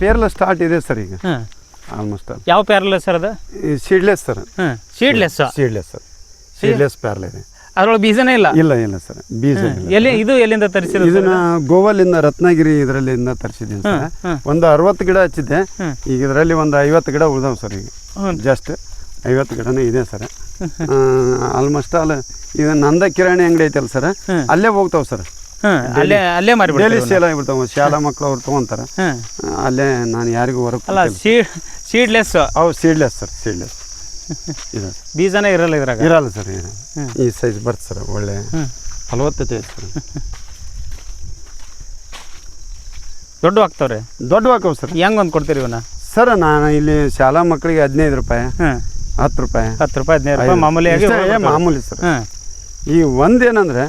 ಪೇರ್ಲ start ಇದೆ sir ಈಗ. ಹಾಂ. ಆಲ್ಮೋಸ್ಟ್ ಯಾವ ಪ್ಯಾರಲ ಸರ್ ಅದು? Seedless sir. ಹಾಂ ಸೀಡ್ಲೆಸ್ ಸೀಡ್ಲೆಸ್ ಸರ್. ಸೀಡ್ಲೆಸ್ ಪ್ಯಾರ್ಲ ಇದೆ. ಅದ್ರೊಳಗೆ ಬೀಜನೇ ಇಲ್ಲ? ಇಲ್ಲ ಇಲ್ಲ ಸರ್. ಬೀಜ ಇಲ್ಲ. ಎಲ್ಲಿ ಇದು ಎಲ್ಲಿಂದ ತರಿಸಿದ್ರು ಇದನ್ನ ಗೋವಾಲಿಂದ ರತ್ನಗಿರಿ ಇದರಲ್ಲಿಂದ ತರಿಸಿದ್ದೀನಿ ಸರ್. ಒಂದು ಅರವತ್ತು ಗಿಡ ಹಚ್ಚಿದ್ದೆ. ಈಗ ಇದರಲ್ಲಿ ಒಂದು ಐವತ್ತು ಗಿಡ ಉಳ್ದಾವ್ ಸರ್ ಈಗ. ಜಸ್ಟ್ ಐವತ್ತು ಗಿಡನೂ ಇದೆ ಸರ್. ಆಲ್ಮೋಸ್ಟ್ ಆಲ್ ಇದು ನಂದ ಕಿರಾಣಿ ಅಂಗಡಿ ಐತಲ್ಲ ಸರ್. ಅಲ್ಲೇ ಹೋಗ್ತಾವೆ ಸರ್. ಹಾಂ ಅಲ್ಲೇ ಅಲ್ಲೇ ಡೈಲಿ ಮಾರಿಬಿಡ್ತೀವಿ ಸೇಲ್ ಆಗಿಬಿಡ್ತಾವ ಶಾಲಾ ಮಕ್ಕಳು ಅವ್ರು ತೊಗೊಂತಾರೆ. ಹಾಂ ಅಲ್ಲೇ ನಾನು ಯಾರಿಗೂ ಹೊರಗೆ ಅಲ್ಲ ಸೀಡ್ ಸೀಡ್ಲೆಸ್ ಅವು ಸೀಡ್ಲೆಸ್ ಸರ್ ಸೀಡ್ಲೆಸ್ ಇದೆ. ಸರ್ ಬೀಜನೇ ಇರಲ್ಲ ಇದ್ರಾಗ? ಇರಲ್ಲ ಸರ್ ಏನು ಈ ಸೈಜ್ ಬರ್ತ ಸರ್ ಒಳ್ಳೆ ಫಲವತ್ತತೆ ಐತೆ ಸರ್ ದೊಡ್ಡ ಆಗ್ತಾವ್ರಿ ದೊಡ್ಡ ಹಾಕವು ಸರ್ ಹೆಂಗ್ ಒಂದು ಕೊಡ್ತೀರಿ ಇವನ್ನ ಸರ್ ನಾನು ಇಲ್ಲಿ ಶಾಲಾ ಮಕ್ಕಳಿಗೆ ಹದಿನೈದು ರೂಪಾಯಿ ಹಾಂ ಹತ್ತು ರೂಪಾಯಿ ಹತ್ತು ರೂಪಾಯಿ ಹದಿನೈದು ರೂಪಾಯಿ ಮಾಮೂಲಿ ಮಾಮೂಲಿಯಾಗಿ ಇಷ್ಟೇ, ಏ, ಮಾಮೂಲಿ ಸರ್ ಹಾಂ ಈ ಒಂದೇನಂದ್ರೆ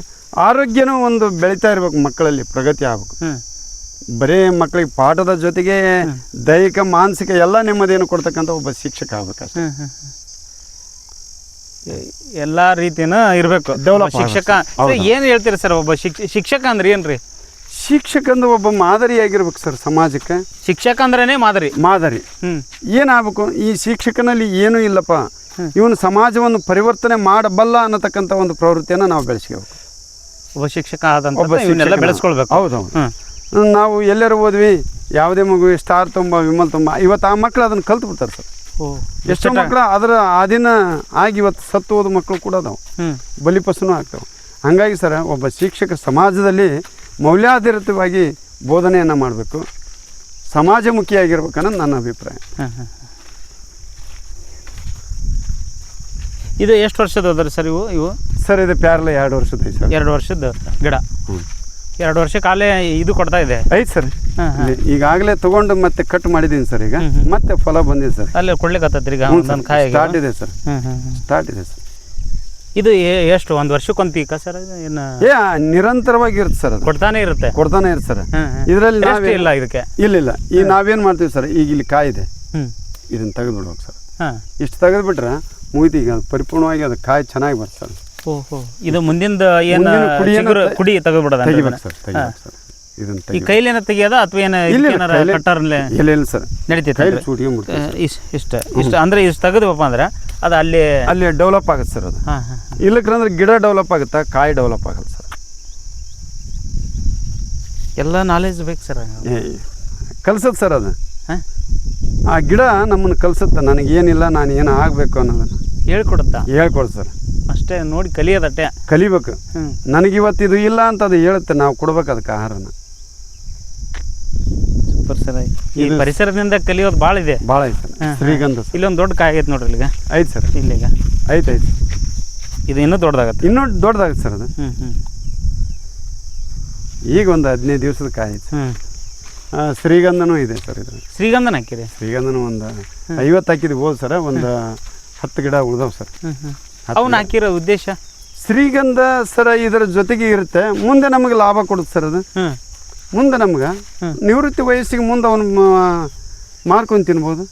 ಆರೋಗ್ಯನೂ ಒಂದು ಬೆಳೀತಾ ಇರ್ಬೇಕು ಮಕ್ಕಳಲ್ಲಿ ಪ್ರಗತಿ ಆಗ್ಬೇಕು. ಬರೀ ಮಕ್ಕಳಿಗೆ ಪಾಠದ ಜೊತೆಗೆ ದೈಹಿಕ ಮಾನಸಿಕ ಎಲ್ಲ ನೆಮ್ಮದಿಯನ್ನು ಕೊಡ್ತಕ್ಕಂಥ ಒಬ್ಬ ಶಿಕ್ಷಕ ಆಗ್ಬೇಕು. ಎಲ್ಲ ರೀತಿನ ಇರಬೇಕು. ಡೆವಲಪ್ ಶಿಕ್ಷಕ ಏನು ಹೇಳ್ತೀರಿ ಸರ್ ಒಬ್ಬ ಶಿಕ್ಷ ಶಿಕ್ಷಕ ಅಂದ್ರೆ ಏನ್ರಿ? ಶಿಕ್ಷಕಂದು ಒಬ್ಬ ಮಾದರಿಯಾಗಿರ್ಬೇಕು ಸರ್ ಸಮಾಜಕ್ಕೆ. ಶಿಕ್ಷಕ ಅಂದ್ರೇನೆ ಮಾದರಿ. ಮಾದರಿ. ಏನಾಗಬೇಕು? ಈ ಶಿಕ್ಷಕನಲ್ಲಿ ಏನೂ ಇಲ್ಲಪ್ಪ. ಇವನು ಸಮಾಜವನ್ನು ಪರಿವರ್ತನೆ ಮಾಡಬಲ್ಲ ಅನ್ನತಕ್ಕಂಥ ಒಂದು ಪ್ರವೃತ್ತಿಯನ್ನು ನಾವು ಬೆಳೆಸ್ಕೋಬೇಕು. ಒಬ್ಬ ಶಿಕ್ಷಕ ಆದಂತ ಒಬ್ಬ ಇವನ್ನೆಲ್ಲ ಶಿಕ್ಷಕ ಬೆಳೆಸ್ಕೊಳ್ಬೇಕು. ಹೌದು. ಹ್ಮ್. ನಾವು ಎಲ್ಲರೂ ಹೋದ್ವಿ ಯಾವುದೇ ಮಗು ಸ್ಟಾರ್ ತುಂಬ ವಿಮಲ್ ತುಂಬ ಇವತ್ತು ಆ ಮಕ್ಕಳು ಅದನ್ನು ಕಲ್ತು ಬಿಡ್ತಾರೆ ಸರ್. ಓ ಎಷ್ಟೋ ಮಕ್ಕಳು ಅದರ ಆದಿನ ಆಗಿ ಇವತ್ತು ಸತ್ತು ಹೋದ ಮಕ್ಕಳು ಕೂಡ ಅದಾವೆ. ಹ್ಮ್. ಬಲಿಪಶುನೂ ಹಂಗಾಗಿ ಹಾಗಾಗಿ ಸರ್ ಒಬ್ಬ ಶಿಕ್ಷಕ ಸಮಾಜದಲ್ಲಿ ಮೌಲ್ಯಾಧಾರಿತವಾಗಿ ಬೋಧನೆಯನ್ನು ಮಾಡಬೇಕು. ಸಮಾಜಮುಖಿಯಾಗಿರ್ಬೇಕನ್ನೋದು ನನ್ನ ಅಭಿಪ್ರಾಯ. ಹ್ಮ್, ಹ್ಮ್, ಹ್ಮ್. ಇದು ಎಷ್ಟು ವರ್ಷದ ಅದ್ರಿ ಸರ್ ಇವು ಇವು? ಸರ್ ಇದು ಪ್ಯಾರಲ ಎರಡು ವರ್ಷದ ಐತೆ ಸರ್. ಎರಡು ವರ್ಷದ ಗಿಡ. ಎರಡು ವರ್ಷ ಕಾಲೇ ಇದು ಕೊಡ್ತಾ ಇದೆ. ಐತೆ ಸರ್. ಈಗಾಗಲೇ ತಗೊಂಡು ಮತ್ತೆ ಕಟ್ ಮಾಡಿದೀನಿ ಸರ್ ಈಗ. ಮತ್ತೆ ಫಲ ಬಂದಿದೆ ಸರ್. ಅಲ್ಲಿ ಕೊಡ್ಲಿಕ್ಕತ್ತೈತ್ರಿ ಈಗ ಒಂದೊಂದು ಕಾಯಿ ಸ್ಟಾರ್ಟ್ ಇದೆ ಸರ್. ಸ್ಟಾರ್ಟ್ ಇದೆ ಸರ್. ಇದು ಎಷ್ಟು ಒಂದು ವರ್ಷಕ್ಕೊಂದು ಪೀಕ ಸರ್ ಏನು? ಏ ನಿರಂತರವಾಗಿ ಇರುತ್ತೆ ಸರ್ ಕೊಡ್ತಾನೆ ಇರುತ್ತೆ. ಕೊಡ್ತಾನೆ ಇರುತ್ತೆ ಸರ್. ಇದರಲ್ಲಿ ನಾವೇ ಇಲ್ಲ ಇದಕ್ಕೆ. ಇಲ್ಲ ಇಲ್ಲ. ಈಗ ನಾವೇನು ಮಾಡ್ತೀವಿ ಸರ್ ಈಗ ಇಲ್ಲಿ ಕಾಯಿದೆ. ಇದನ್ನು ತೆಗೆದು ಬಿಡ್ಬೇಕು ಸರ್. ಇಷ್ಟು ಇಷ್ಟು ತೆಗೆದುಬಿಟ್ರೆ ಮುಗಿದು ಈಗ ಅದು ಪರಿಪೂರ್ಣವಾಗಿ ಅದು ಕಾಯಿ ಚೆನ್ನಾಗಿ ಬರ್ತದೆ ಸರ್. ಓಹೋ. ಇದು ಮುಂದಿಂದ ಏನು ಮುಂದಿನ ಕುಡಿಯನ್ನ ಚಿಗುರು ತೆ- ಕುಡಿ ತೆಗೆದ್ಬಿಡೋದ ತೆಗಿಬೇಕು ಸರ್ ತೆಗಿಬೇಕು ಸರ್. ಇದನ್ನು ಈ ತೆಗಿ ಕೈಲೇನ ತೆಗಿಯೋದ ಅಥವಾ ಏನ ಇಲ್ಲ ಏನಾರ ಕೈಲೇ- ಕಟ್ಟರ್ಲೆ ಇಲ್ಲ ಇಲ್ಲ ಸರ್. ನಡೀತೈತೆ ಕೈಲಿ ಇಷ್ಟ ಇಷ್ಟ ಇಷ್ಟ. ಅಂದ್ರೆ ಇಷ್ಟು ತೆಗೆದ್ವಪ್ಪ ಅಂದ್ರೆ ಅದು ಅಲ್ಲಿ ಅಲ್ಲಿ ಡೆವಲಪ್ ಆಗುತ್ತೆ ಸರ್ ಅದು. ಹಾಂ ಹಾಂ ಇಲ್ಲಕ್ಕಂದ್ರೆ ಗಿಡ ಡೆವಲಪ್ ಆಗುತ್ತಾ? ಕಾಯಿ ಡೆವಲಪ್ ಆಗಲ್ಲ ಸರ್. ಎಲ್ಲ ನಾಲೆಜ್ ಬೇಕು ಸರ್ ಏ ಕಲ್ಸತ್ತೆ ಸರ್ ಅದು. ಹಾಂ? ಆ ಗಿಡ ನಮ್ಮನ್ನು ಕಲ್ಸುತ್ತೆ? ನನಗೇನಿಲ್ಲ ನಾನು ಏನು ಆಗಬೇಕು ಅನ್ನೋದನ್ನು. ಹೇಳ್ಕೊಡುತ್ತಾ? ಹೇಳ್ಕೊಡು ಸರ್. ಅಷ್ಟೇ ನೋಡಿ ಕಲಿಯೋದಟ್ಟೆ ಕಲಿಬೇಕು. ನನಗೆ ಇವತ್ತು ಇದು ಇಲ್ಲ ಅಂತ ಅದು ಹೇಳುತ್ತೆ ನಾವು ಕೊಡ್ಬೇಕು ಅದಕ್ಕೆ ಆಹಾರನ. ಸೂಪರ್ ಸರ್ ಈ ಪರಿಸರದಿಂದ ಕಲಿಯೋದು ಭಾಳ ಇದೆ. ಭಾಳ ಐತೆ ಸರ್ ಶ್ರೀಗಂಧ ಸರ್. ಇಲ್ಲೊಂದು ದೊಡ್ಡ ಕಾಯಿ ಆಗೈತೆ ನೋಡ್ರಿ ಈಗ ಐತೆ ಸರ್. ಇಲ್ಲಿಗ. ಐತೆ ಐತೆ. ಇದು ಇನ್ನೂ ದೊಡ್ಡದಾಗತ್ತೆ. ಇನ್ನೂ ದೊಡ್ಡದಾಗುತ್ತೆ ಸರ್ ಅದು. ಹ್ಞೂ ಹ್ಞೂ ಈಗ ಒಂದು ಹದಿನೈದು ದಿವಸದ ಕಾಯಿ ಐತೆ ಹ್ಞೂ ಶ್ರೀಗಂಧನೂ ಇದೆ ಸರ್ ಇದು. ಶ್ರೀಗಂಧನ ಹಾಕಿದೆ ಶ್ರೀಗಂಧನೂ ಒಂದು ಐವತ್ತು ಹಾಕಿದ್ವಿ ಹೋದ್ ಸರ್ ಒಂದು ಹತ್ತು ಗಿಡ ಉಳ್ದವು ಸರ್. ಹ್ಞೂ ಹ್ಞೂ ಅವನ್ನ ಹಾಕಿರೋ ಉದ್ದೇಶ? ಶ್ರೀಗಂಧ ಸರ ಇದರ ಜೊತೆಗೆ ಇರುತ್ತೆ. ಮುಂದೆ ನಮಗೆ ಲಾಭ ಕೊಡುತ್ತೆ ಸರ್ ಅದು. ಮುಂದೆ ನಮ್ಗೆ ನಿವೃತ್ತಿ ವಯಸ್ಸಿಗೆ ಮುಂದೆ ಅವನು ಮಾರ್ಕೊಂಡು ತಿನ್ಬೋದು.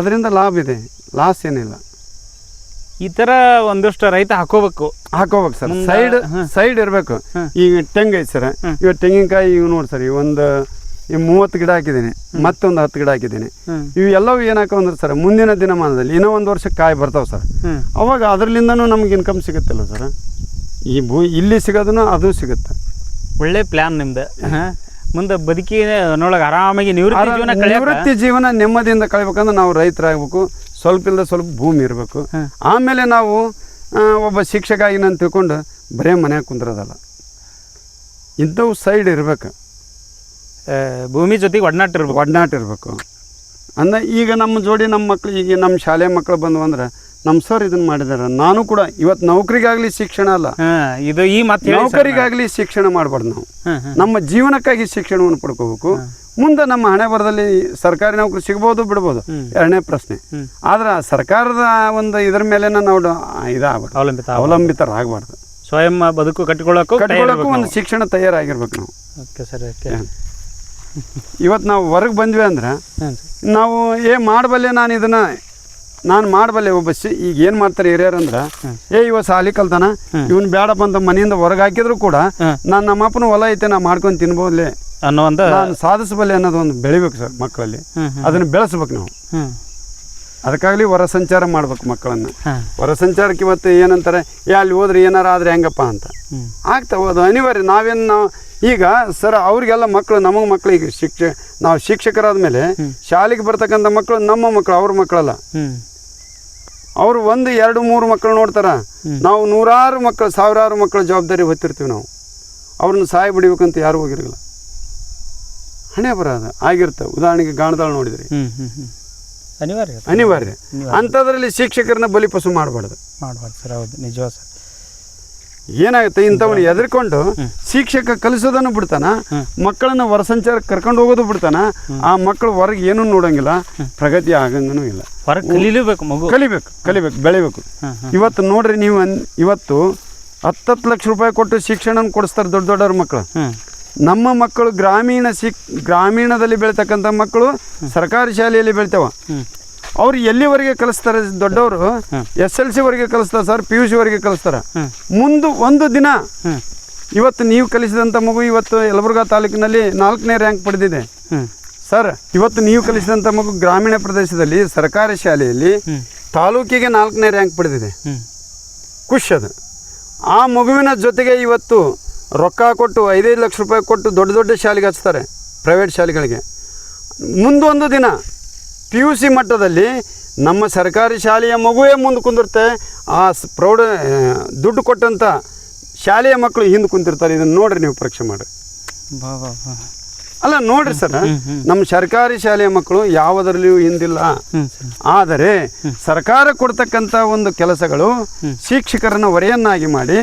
ಅದರಿಂದ ಲಾಭ ಇದೆ. ಲಾಸ್ ಏನಿಲ್ಲ. ಈ ಥರ ಒಂದಷ್ಟು ರೈತ ಹಾಕೋಬೇಕು. ಹಾಕೋಬೇಕು ಸರ್. ಸೈಡ್ ಸೈಡ್ ಇರಬೇಕು. ಈಗ ತೆಂಗೈತೆ ಸರ್. ಇವಾಗ ತೆಂಗಿನಕಾಯಿ ಇವು ನೋಡಿ ಸರ್ ಈ ಒಂದು ಈ ಮೂವತ್ತು ಗಿಡ ಹಾಕಿದ್ದೀನಿ ಮತ್ತೊಂದು ಹತ್ತು ಗಿಡ ಹಾಕಿದ್ದೀನಿ. ಇವೆಲ್ಲವೂ ಇವು ಎಲ್ಲವೂ ಏನಾಕವು ಅಂದ್ರೆ ಸರ್ ಮುಂದಿನ ದಿನಮಾನದಲ್ಲಿ ಇನ್ನೂ ಒಂದು ವರ್ಷಕ್ಕೆ ಕಾಯಿ ಬರ್ತಾವೆ ಸರ್. ಅವಾಗ ಅದರಲ್ಲಿಂದನೂ ನಮ್ಗೆ ಇನ್ಕಮ್ ಸಿಗುತ್ತಲ್ಲ ಸರ್. ಈ ಭೂ ಇಲ್ಲಿ ಸಿಗೋದನ್ನು ಅದು ಸಿಗುತ್ತೆ. ಒಳ್ಳೆ ಪ್ಲ್ಯಾನ್ ನಿಮ್ದು. ಮುಂದೆ ಬದುಕಿ ನೋಡಕ್ಕೆ ಆರಾಮಾಗಿ ನಿವೃತ್ತಿ ನಿವೃತ್ತಿ ಜೀವನ ನೆಮ್ಮದಿಯಿಂದ ಕಳಿಬೇಕಂದ್ರೆ ನಾವು ರೈತರಾಗಬೇಕು ಸ್ವಲ್ಪ ಇಲ್ಲದ ಸ್ವಲ್ಪ ಭೂಮಿ ಇರಬೇಕು. ಆಮೇಲೆ ನಾವು ಒಬ್ಬ ಶಿಕ್ಷಕ ಆಗಿ ನಾನು ತಿಳ್ಕೊಂಡು ಬರೇ ಮನೆಯಾಗ ಕುಂದ್ರದಲ್ಲ. ಇಂಥವು ಸೈಡ್ ಇರಬೇಕು. ಭೂಮಿ ಜೊತೆಗೆ ಒಡನಾಟ ಇರ್ಬೇಕು. ಒಡನಾಟ ಇರಬೇಕು. ಅಂದ್ರೆ ಈಗ ನಮ್ಮ ಜೋಡಿ ನಮ್ಮ ಮಕ್ಳು ಈಗ ನಮ್ಮ ಶಾಲೆ ಮಕ್ಕಳು ಬಂದು ಅಂದ್ರೆ ನಮ್ಮ ಸರ್ ಇದನ್ನು ಮಾಡಿದಾರೆ. ನಾನು ಕೂಡ ಇವತ್ತು ನೌಕರಿಗಾಗಲಿ ಶಿಕ್ಷಣ ಅಲ್ಲ. ಇದು ಈ ಮತ್ತೆ. ನೌಕರಿಗಾಗಲಿ ಶಿಕ್ಷಣ ಮಾಡಬಾರ್ದು ನಾವು. ನಮ್ಮ ಜೀವನಕ್ಕಾಗಿ ಶಿಕ್ಷಣವನ್ನು ಪಡ್ಕೋಬೇಕು. ಮುಂದೆ ನಮ್ಮ ಹಣೆ ಬರದಲ್ಲಿ ಸರ್ಕಾರಿ ನೌಕರಿ ಸಿಗ್ಬೋದು ಬಿಡ್ಬೋದು. ಎರಡನೇ ಪ್ರಶ್ನೆ. ಆದ್ರೆ ಸರ್ಕಾರದ ಒಂದು ಇದರ ಮೇಲೆ ನಾವು ಇದಾಗಬಾರ್ದು. ಅವಲಂಬಿತ ಅವಲಂಬಿತರಾಗಬಾರ್ದು. ಸ್ವಯಂ ಬದುಕು ಕಟ್ಕೊಳ್ಳೋಕೆ ಕಟ್ಕೊಳ್ಳೋಕ್ಕೂ ಒಂದು ಶಿಕ್ಷಣ ತಯಾರಾಗಿರ್ಬೇಕು ನಾವು. Okay sir okay. ಇವತ್ತು ನಾವು ಹೊರಗೆ ಬಂದ್ವಿ ಅಂದ್ರೆ ನಾವು ಏ ಮಾಡಬಲ್ಲೆ ನಾನು ಇದನ್ನ ನಾನು ಮಾಡಬಲ್ಲೆ ಒಬ್ಬ ಸಿ ಈಗ ಏನು ಮಾಡ್ತಾರೆ ಹಿರಿಯರು ಅಂದ್ರೆ ಏ ಇವ ಸಾಲಿ ಕಲ್ತಾನ ಇವನು ಬೇಡಪ್ಪ ಅಂತ ಮನೆಯಿಂದ ಹೊರಗೆ ಹಾಕಿದ್ರು ಕೂಡ. ನಾನು ನಮ್ಮ ಅಪ್ಪನ ಹೊಲ ಐತೆ ನಾ ಮಾಡ್ಕೊಂಡು ತಿನ್ಬೋದ್ಲೆ. ಅನ್ನೋ ಒಂದು ನಾನು ಸಾಧಿಸಬಲ್ಲೆ ಅನ್ನೋದು ಒಂದು ಬೆಳಿಬೇಕು ಸರ್ ಮಕ್ಕಳಲ್ಲಿ. ಅದನ್ನ ಬೆಳೆಸ್ಬೇಕು ನಾವು. ಅದಕ್ಕಾಗಲಿ ಹೊರ ಸಂಚಾರ ಮಾಡ್ಬೇಕು ಮಕ್ಕಳನ್ನು. ಹೊರ ಸಂಚಾರಕ್ಕೆ ಇವತ್ತು ಏನಂತಾರೆ ಏ ಅಲ್ಲಿ ಹೋದ್ರೆ ಏನಾರ ಆದ್ರೆ ಹೆಂಗಪ್ಪ ಅಂತ. ಆಗ್ತಾವ ಅದು ಅನಿವಾರ್ಯ ನಾವೇನು ನಾವು ಈಗ ಸರ್ ಅವ್ರಿಗೆಲ್ಲ ಮಕ್ಕಳು ನಮಗೆ ಮಕ್ಕಳಿಗೆ ಶಿಕ್ಷ ನಾವು ಶಿಕ್ಷಕರಾದ ಮೇಲೆ ಶಾಲೆಗೆ ಬರ್ತಕ್ಕಂಥ ಮಕ್ಕಳು ನಮ್ಮ ಮಕ್ಕಳು ಅವ್ರ ಮಕ್ಕಳಲ್ಲ ಅವರು ಒಂದು ಎರಡು ಮೂರು ಮಕ್ಕಳು ನೋಡ್ತಾರ. ನಾವು ನೂರಾರು ಮಕ್ಕಳು ಸಾವಿರಾರು ಮಕ್ಕಳ ಜವಾಬ್ದಾರಿ ಹೊತ್ತಿರ್ತೀವಿ ನಾವು. ಅವ್ರನ್ನ ಸಹಾಯ ಬಿಡಿಬೇಕಂತ ಯಾರು ಹೋಗಿರಲಿಲ್ಲ. ಹಣೆ ಬರ ಅದು ಆಗಿರುತ್ತೆ ಉದಾಹರಣೆಗೆ ಗಾಣದಾಳ ನೋಡಿದ್ರಿ. ಅನಿವಾರ್ಯ. ಅನಿವಾರ್ಯ. ಅಂಥದ್ರಲ್ಲಿ ಶಿಕ್ಷಕರನ್ನ ಬಲಿಪಶು ಮಾಡಬಾರ್ದು. ಮಾಡಬಾರ್ದು ಸರ್ ಹೌದು. ನಿಜವಾ ಸರ್. ಏನಾಗುತ್ತೆ ಇಂಥವನ್ನ ಎದ್ರಕೊಂಡು ಶಿಕ್ಷಕ ಕಲಿಸೋದನ್ನು ಬಿಡ್ತಾನ ಮಕ್ಕಳನ್ನ ಹೊರಸಂಚಾರಕ್ಕೆ ಕರ್ಕೊಂಡು ಹೋಗೋದು ಬಿಡ್ತಾನ ಆ ಮಕ್ಕಳು ಹೊರಗೆ ಏನೂ ನೋಡಂಗಿಲ್ಲ ಪ್ರಗತಿ ಆಗಂಗನು ಇಲ್ಲ. ಹೊರಗೆ ಕಲಿಲೇಬೇಕು ಮಗು. ಕಲಿಬೇಕು ಕಲಿಬೇಕು ಬೆಳಿಬೇಕು ಇವತ್ತು ನೋಡ್ರಿ ನೀವು ಇವತ್ತು ಹತ್ತತ್ತು ಲಕ್ಷ ರೂಪಾಯಿ ಕೊಟ್ಟು ಶಿಕ್ಷಣ ಕೊಡಿಸ್ತಾರೆ ದೊಡ್ಡ ದೊಡ್ಡವ್ರ ಮಕ್ಕಳು. ನಮ್ಮ ಮಕ್ಕಳು ಗ್ರಾಮೀಣ ಶಿಕ್ ಗ್ರಾಮೀಣದಲ್ಲಿ ಬೆಳೀತಕ್ಕಂಥ ಮಕ್ಕಳು ಸರ್ಕಾರಿ ಶಾಲೆಯಲ್ಲಿ ಬೆಳಿತಾವ. ಅವ್ರು ಎಲ್ಲಿವರೆಗೆ ಕಲಿಸ್ತಾರೆ ದೊಡ್ಡವರು? ಎಸ್ ಎಲ್ ಸಿವರೆಗೆ ಕಲಿಸ್ತಾರೆ ಸರ್ ಪಿ ಯು ಸಿವರೆಗೆ ಕಲಿಸ್ತಾರೆ. ಮುಂದೆ ಒಂದು ದಿನ ಇವತ್ತು ನೀವು ಕಲಿಸಿದಂಥ ಮಗು ಇವತ್ತು ಯಲಬುರ್ಗಾ ತಾಲೂಕಿನಲ್ಲಿ ನಾಲ್ಕನೇ ರ್ಯಾಂಕ್ ಪಡೆದಿದೆ. ಸರ್ ಇವತ್ತು ನೀವು ಕಲಿಸಿದಂಥ ಮಗು ಗ್ರಾಮೀಣ ಪ್ರದೇಶದಲ್ಲಿ ಸರ್ಕಾರಿ ಶಾಲೆಯಲ್ಲಿ ತಾಲೂಕಿಗೆ ನಾಲ್ಕನೇ ರ್ಯಾಂಕ್ ಪಡೆದಿದೆ. ಖುಷ್ ಅದು. ಆ ಮಗುವಿನ ಜೊತೆಗೆ ಇವತ್ತು ರೊಕ್ಕ ಕೊಟ್ಟು ಐದೈದು ಲಕ್ಷ ರೂಪಾಯಿ ಕೊಟ್ಟು ದೊಡ್ಡ ದೊಡ್ಡ ಶಾಲೆಗೆ ಹಚ್ತಾರೆ ಪ್ರೈವೇಟ್ ಶಾಲೆಗಳಿಗೆ. ಮುಂದೊಂದು ದಿನ ಪಿ ಯು ಸಿ ಮಟ್ಟದಲ್ಲಿ ನಮ್ಮ ಸರ್ಕಾರಿ ಶಾಲೆಯ ಮಗುವೇ ಮುಂದೆ ಕುಂದಿರುತ್ತೆ. ಆ ಪ್ರೌಢ ದುಡ್ಡು ಕೊಟ್ಟಂಥ ಶಾಲೆಯ ಮಕ್ಕಳು ಹಿಂದೆ ಕುಂತಿರ್ತಾರೆ. ಇದನ್ನು ನೋಡಿರಿ ನೀವು ಪರೀಕ್ಷೆ ಮಾಡಿರಿ. ಬಾ ಬಾ ಬಾ. ಅಲ್ಲ ನೋಡ್ರಿ ಸರ್. ನಮ್ಮ ಸರ್ಕಾರಿ ಶಾಲೆಯ ಮಕ್ಕಳು ಯಾವುದರಲ್ಲಿಯೂ ಹಿಂದಿಲ್ಲ. ಆದರೆ ಸರ್ಕಾರ ಕೊಡ್ತಕ್ಕಂತ ಒಂದು ಕೆಲಸಗಳು ಶಿಕ್ಷಕರನ್ನ ಹೊರೆಯನ್ನಾಗಿ ಮಾಡಿ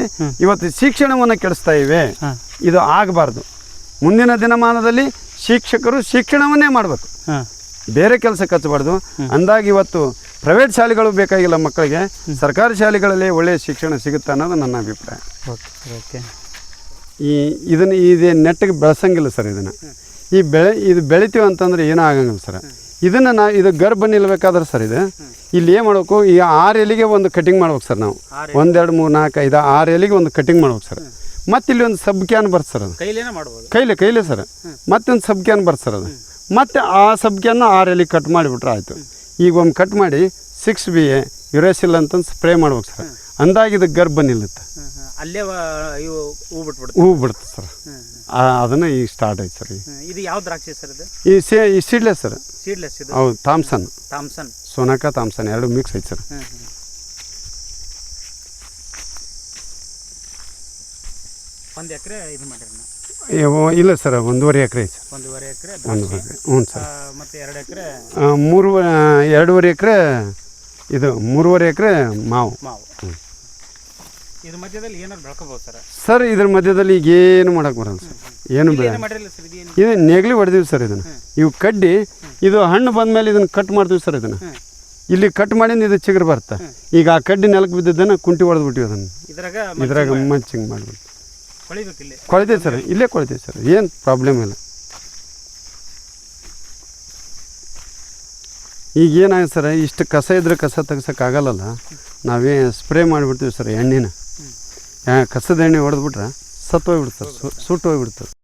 ಇವತ್ತು ಶಿಕ್ಷಣವನ್ನು ಕೆಡಿಸ್ತಾ ಇವೆ. ಇದು ಆಗಬಾರ್ದು. ಮುಂದಿನ ದಿನಮಾನದಲ್ಲಿ ಶಿಕ್ಷಕರು ಶಿಕ್ಷಣವನ್ನೇ ಮಾಡಬೇಕು. ಬೇರೆ ಕೆಲಸ ಕಚ್ಚಬಾರ್ದು. ಅಂದಾಗ ಇವತ್ತು ಪ್ರೈವೇಟ್ ಶಾಲೆಗಳು ಬೇಕಾಗಿಲ್ಲ ಮಕ್ಕಳಿಗೆ. ಸರ್ಕಾರಿ ಶಾಲೆಗಳಲ್ಲಿ ಒಳ್ಳೆಯ ಶಿಕ್ಷಣ ಸಿಗುತ್ತೆ ಅನ್ನೋದು ನನ್ನ ಅಭಿಪ್ರಾಯ. Okay okay. ಈ ಇದನ್ನು ಇದೇ ನೆಟ್ಟಿಗೆ ಬೆಳೆಸಂಗಿಲ್ಲ ಸರ್ ಇದನ್ನು. ಈ ಬೆಳೆ ಇದು ಬೆಳಿತೀವಿ ಅಂತಂದ್ರೆ ಏನೂ ಆಗಂಗಿಲ್ಲ ಸರ್. ಇದನ್ನು ನಾ ಇದು ಗರ್ಭ ನಿಲ್ಬೇಕಾದ್ರೆ ಸರ್ ಇದು. ಇಲ್ಲಿ ಏನು ಮಾಡಬೇಕು ಈ ಆರು ಎಲೆಗೆ ಒಂದು ಕಟಿಂಗ್ ಮಾಡ್ಬೇಕು ಸರ್ ನಾವು. ಒಂದೆರಡು ಮೂರು ನಾಲ್ಕು ಐದು ಆರು ಎಲೆಗೆ ಒಂದು ಕಟಿಂಗ್ ಮಾಡ್ಬೇಕು ಸರ್. ಮತ್ತೆ ಇಲ್ಲಿ ಒಂದು ಸಬ್ ಕ್ಯಾನ್ ಬರ್ತದೆ ಸರ್ ಅದು. ಕೈಲೆ ಕೈಲೆ ಸರ್. ಮತ್ತೊಂದು ಸಬ್ ಕ್ಯಾನ್ ಬರ್ತದೆ ಸರ್ ಅದು. ಮತ್ತೆ ಆ ಸಬ್ ಕ್ಯಾನ್ ಆರು ಎಲೆಗೆ ಕಟ್ ಮಾಡಿಬಿಟ್ರೆ ಆಯಿತು. ಈಗ ಒಮ್ಮೆ ಕಟ್ ಮಾಡಿ ಸಿಕ್ಸ್ ಬಿ ಎ ಯುರೇಸಿಲ್ ಅಂತಂದು ಸ್ಪ್ರೇ ಮಾಡ್ಬೇಕು ಸರ್. ಅಂದಾಗ ಇದು ಗರ್ಭ ನಿಲ್ಲುತ್ತೆ. ಅಲ್ಲೇ ಇವು ಹೂ ಬಿಡ್ತ ಹೂ ಬಿಡುತ್ತೆ ಸರ್. ಅದನ್ನು ಈಗ ಸ್ಟಾರ್ಟ್ ಆಯ್ತು ಸರ್ ಈಗ. ಇದು ಯಾವ ದ್ರಾಕ್ಷಿ ಸರ್ ಇದು? ಈ ಸೇ ಈ ಸೀಡ್ಲೆಸ್ ಸರ್. ಸೀಡ್ಲೆಸ್ ಇದು? ಹೌದು ಥಾಮ್ಸನ್ ಥಾಮ್ಸನ್ ಸೋನಾಕ ಥಾಮ್ಸನ್ ಎರಡು ಮಿಕ್ಸ್ ಐತೆ ಸರ್. ಹ್ಮ್ ಹ್ಮ್. ಒಂದು ಎಕರೆ ಇದು ಮಾಡಿರಿ ನಾ ಇವು- ಇಲ್ಲ ಸರ್ ಒಂದೂವರೆ ಎಕರೆ ಐತೆ ಸರ್. ಒಂದೂವರೆ ಎಕರೆ ಒಂದೂವರೆ ಹ್ಞೂ ಸರ್. ಮತ್ತು ಎರಡು ಎಕರೆ ಆ, ಮೂರು ಆ, ಎರಡೂವರೆ ಎಕರೆ ಇದು ಮೂರುವರೆ ಎಕರೆ ಮಾವು. ಮಾವು. ಇದ್ರ ಮಧ್ಯದಲ್ಲಿ ಏನಾದ್ರು ಬೆಳ್ಕೋಬಹುದು ಸರ್? ಸರ್ ಇದ್ರ ಮಧ್ಯದಲ್ಲಿ ಈಗ ಏನು ಮಾಡಕ್ಕೆ ಬರಲ್ಲ ಸರ್. ಏನು ಬೆಳೆ ಮಾಡಿರಲಿಲ್ಲ ಸರ್ ಇದೇನು ಇದು ನೆಗ್ಲಿ ಹೊಡೆದೀವಿ ಸರ್ ಇದನ್ನು. ಇವು ಕಡ್ಡಿ ಇದು ಹಣ್ಣು ಬಂದಮೇಲೆ ಇದನ್ನು ಕಟ್ ಮಾಡ್ತೀವಿ ಸರ್ ಇದನ್ನು. ಇಲ್ಲಿ ಕಟ್ ಮಾಡಿಂದ ಇದು ಚಿಗುರು ಬರುತ್ತೆ. ಈಗ ಆ ಕಡ್ಡಿ ನೆಲಕ್ಕೆ ಬಿದ್ದದ್ದನ್ನು ಕುಂಟಿ ಹೊಡೆದ್ಬಿಟ್ಟಿವಿ ಅದನ್ನು. ಇದ್ರಾಗ ಇದ್ರಾಗ ಮಚ್ಚಿಂಗ್ ಮಾಡ್ಬಿಟ್ಟು ಕೊಳ್ತೈತೆ ಸರ್ ಇಲ್ಲೇ ಕೊಳಿದೆ ಸರ್. ಏನು ಪ್ರಾಬ್ಲಮ್ ಇಲ್ಲ. ಈಗ ಏನಾಗುತ್ತೆ ಸರ್ ಇಷ್ಟು ಕಸ ಇದ್ರೆ ಕಸ ತೆಗ್ಸೋಕ್ಕಾಗಲ್ಲಲ್ಲ ನಾವೇ ಸ್ಪ್ರೇ ಮಾಡಿಬಿಡ್ತೀವಿ ಸರ್ ಎಣ್ಣೆನ. ಕಸದ ಎಣ್ಣೆ ಹೊಡೆದ್ಬಿಟ್ರೆ ಸತ್ತು ಹೋಗ್ಬಿಡ್ತಾರೆ ಸುಟ್ಟು ಹೋಗ್ಬಿಡ್ತಾರೆ